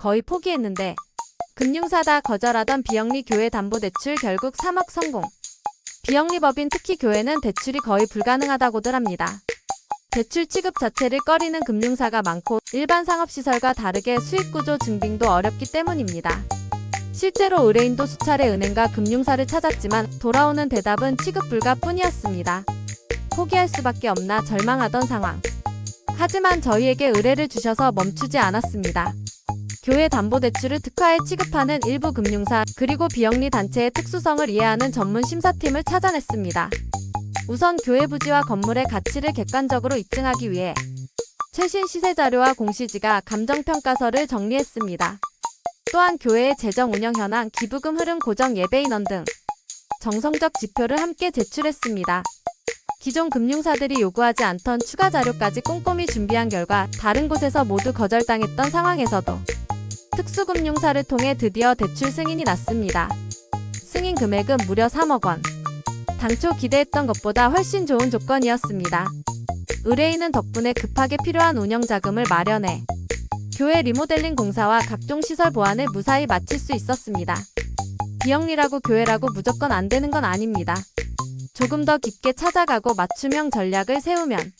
거의 포기했는데 금융사다 거절하던 비영리 교회 담보대출 결국 3억 성공. 비영리 법인 특히 교회는 대출이 거의 불가능하다고들 합니다. 대출 취급 자체를 꺼리는 금융사가 많고 일반 상업시설과 다르게 수익구조 증빙도 어렵기 때문입니다. 실제로 의뢰인도 수차례 은행과 금융사를 찾았지만 돌아오는 대답은 취급 불가 뿐이었습니다. 포기할 수밖에 없나 절망하던 상황. 하지만 저희에게 의뢰를 주셔서 멈추지 않았습니다. 교회 담보대출을 특화해 취급하는 일부 금융사 그리고 비영리 단체의 특수성을 이해하는 전문 심사팀을 찾아냈습니다. 우선 교회 부지와 건물의 가치를 객관적으로 입증하기 위해 최신 시세 자료와 공시지가 감정평가서를 정리했습니다. 또한 교회의 재정 운영 현황, 기부금 흐름 고정 예배 인원 등 정성적 지표를 함께 제출했습니다. 기존 금융사들이 요구하지 않던 추가 자료까지 꼼꼼히 준비한 결과 다른 곳에서 모두 거절당했던 상황에서도 특수금융사를 통해 드디어 대출 승인이 났습니다. 승인 금액은 무려 3억 원. 당초 기대했던 것보다 훨씬 좋은 조건이었습니다. 의뢰인은 덕분에 급하게 필요한 운영 자금을 마련해 교회 리모델링 공사와 각종 시설 보완을 무사히 마칠 수 있었습니다. 비영리라고 교회라고 무조건 안 되는 건 아닙니다. 조금 더 깊게 찾아가고 맞춤형 전략을 세우면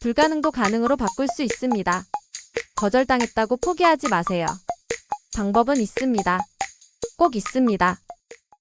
불가능도 가능으로 바꿀 수 있습니다. 거절당했다고 포기하지 마세요. 방법은 있습니다. 꼭 있습니다.